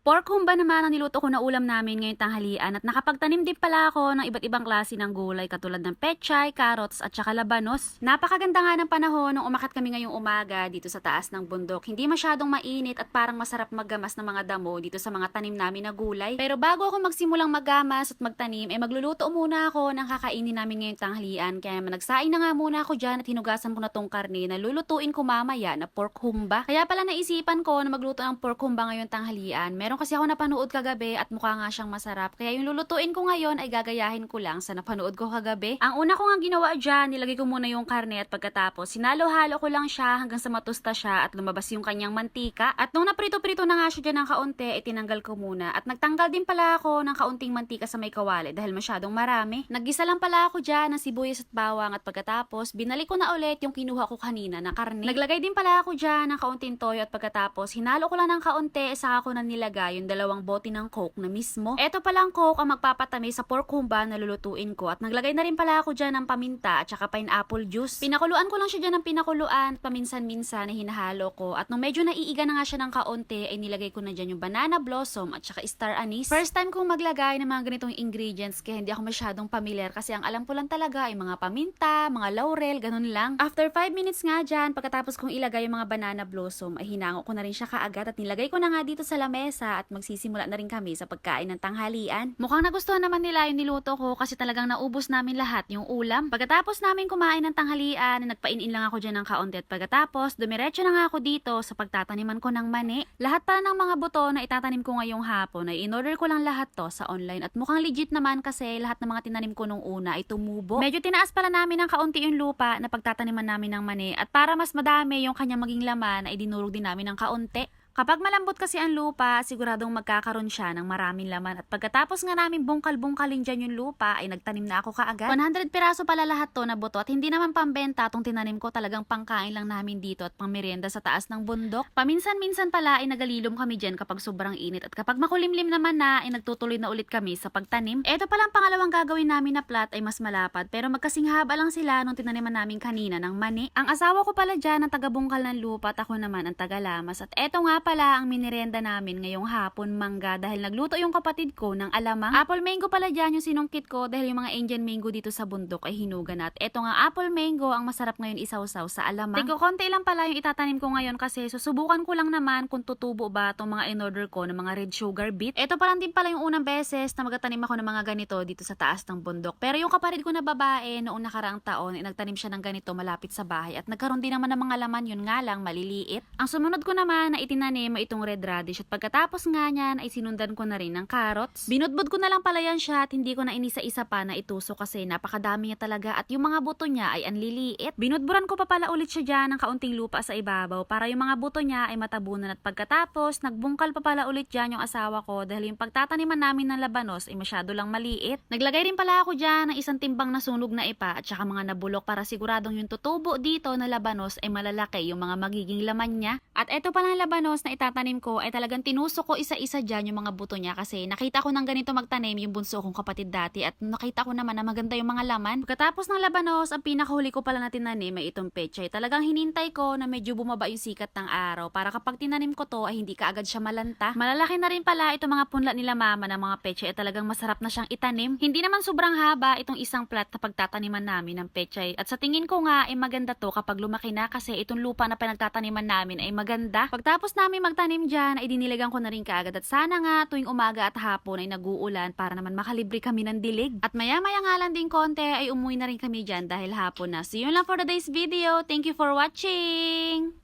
Pork humba naman ang niluto ko na ulam namin ngayong tanghalian at nakapagtanim din pala ako ng iba't ibang klase ng gulay katulad ng pechay, carrots at saka labanos. Napakaganda nga ng panahon nung umakyat kami ngayong umaga dito sa taas ng bundok. Hindi masyadong mainit at parang masarap maggamas ng mga damo dito sa mga tanim namin na gulay. Pero bago ako magsimulang maggamas at magtanim, eh magluluto muna ako ng kakainin namin ngayong tanghalian. Kaya naman na nga muna ako dyan at hinugasan ko na tong karne na lulutuin ko mamaya na pork humba. Kaya pala naisipan ko na magluto ng pork humba ngayong tanghalian. Meron kasi ako napanood kagabi at mukha nga siyang masarap. Kaya yung lulutuin ko ngayon ay gagayahin ko lang sa napanood ko kagabi. Ang una ko nga ginawa dyan, nilagay ko muna yung karne at pagkatapos sinalo-halo ko lang siya hanggang sa matusta siya at lumabas yung kanyang mantika. At nung naprito-prito na nga siya dyan ng kaunti, ay tinanggal ko muna. At nagtanggal din pala ako ng kaunting mantika sa may kawali dahil masyadong marami. Naggisa lang pala ako dyan ng sibuyas at bawang at pagkatapos binalik ko na ulit yung kinuha ko kanina na karne. Naglagay din pala ako dyan ng kaunting toyo at pagkatapos hinalo ko lang ng kaunti saka ko na nilagay yung dalawang bote ng coke na mismo. Eto palang coke ang magpapatami sa pork humba na lulutuin ko at naglagay na rin pala ako dyan ng paminta at saka pineapple juice. Pinakuluan ko lang siya dyan ng pinakuluan paminsan-minsan na hinahalo ko at nung medyo naiiga na nga siya ng kaunti ay nilagay ko na dyan yung banana blossom at saka star anise. First time kong maglagay ng mga ganitong ingredients kaya hindi ako masyadong familiar kasi ang alam ko lang talaga ay mga paminta, mga laurel, ganun lang. After 5 minutes nga dyan, pagkatapos kong ilagay yung mga banana blossom ay hinango ko na rin siya kaagad at nilagay ko na nga dito sa lamesa at magsisimula na rin kami sa pagkain ng tanghalian. Mukhang nagustuhan naman nila yung niluto ko kasi talagang naubos namin lahat yung ulam. Pagkatapos namin kumain ng tanghalian, nagpainin lang ako dyan ng kaunti at pagkatapos dumiretso na nga ako dito sa pagtataniman ko ng mani. Lahat pala ng mga buto na itatanim ko ngayong hapon ay in-order ko lang lahat to sa online at mukhang legit naman kasi lahat ng mga tinanim ko nung una ay tumubo. Medyo tinaas pala namin ng kaunti yung lupa na pagtataniman namin ng mani at para mas madami yung kanya maging laman ay dinurog din namin ng kaunti. Kapag malambot kasi ang lupa, siguradong magkakaroon siya ng maraming laman at pagkatapos nga namin bungkal-bungkalin dyan yung lupa ay nagtanim na ako kaagad. 100 piraso pala lahat to na buto at hindi naman pambenta tong tinanim ko talagang pangkain lang namin dito at pangmerienda sa taas ng bundok. Paminsan-minsan pala ay nagalilom kami dyan kapag sobrang init at kapag makulimlim naman na ay nagtutuloy na ulit kami sa pagtanim. Ito palang pangalawang gagawin namin na plat ay mas malapad pero magkasing haba lang sila nung tinaniman namin kanina ng mani. Ang asawa ko pala dyan ang taga-bungkal ng lupa at ako naman ang taga-lamas at eto nga pala ang minirenda namin ngayong hapon mangga dahil nagluto yung kapatid ko ng alamang. Apple mango pala dyan yung sinungkit ko dahil yung mga Indian mango dito sa bundok ay hinuga na. At eto nga apple mango ang masarap ngayon isawsaw sa alamang. Tiko, konti lang pala yung itatanim ko ngayon kasi susubukan ko lang naman kung tutubo ba itong mga in-order ko ng mga red sugar beet. Eto pa lang din pala yung unang beses na magtanim ako ng mga ganito dito sa taas ng bundok. Pero yung kapatid ko na babae noong nakaraang taon ay nagtanim siya ng ganito malapit sa bahay at nagkaroon din naman ng mga laman yun nga lang maliliit. Ang sumunod ko naman na itinanim ay itong red radish at pagkatapos nga niyan ay sinundan ko na rin ng carrots. Binudbud ko na lang pala yan siya at hindi ko na inisa-isa pa na ituso kasi napakadami niya talaga at yung mga buto niya ay anliliit. Binudburan ko pa pala ulit siya dyan ng kaunting lupa sa ibabaw para yung mga buto niya ay matabunan at pagkatapos nagbungkal pa pala ulit dyan yung asawa ko dahil yung pagtataniman namin ng labanos ay masyado lang maliit. Naglagay rin pala ako dyan ng isang timbang na sunog na ipa at saka mga nabulok para siguradong yung tutubo dito na labanos ay malalaki yung mga magiging laman niya. At eto pa ng labanos na itatanim ko ay talagang tinusok ko isa-isa dyan yung mga buto niya kasi nakita ko ng ganito magtanim yung bunso kong kapatid dati at nakita ko naman na maganda yung mga laman. Pagkatapos ng labanos, ang pinakahuli ko pala na tinanim ay itong pechay. Talagang hinintay ko na medyo bumaba yung sikat ng araw para kapag tinanim ko to ay hindi kaagad siya malanta. Malalaki na rin pala itong mga punla nila mama ng mga pechay ay talagang masarap na siyang itanim. Hindi naman sobrang haba itong isang plat na pagtataniman namin ng pechay. At sa tingin ko nga ay maganda to kapag lumaki na kasi itong lupa na pinagtataniman namin ay maganda. Pagtapos namin magtanim dyan ay diniligan ko na rin kaagad at sana nga tuwing umaga at hapon ay nag-uulan para naman makalibre kami ng dilig. At maya-maya nga lang din konti ay umuwi na rin kami dyan dahil hapon na. See you lang for today's video. Thank you for watching!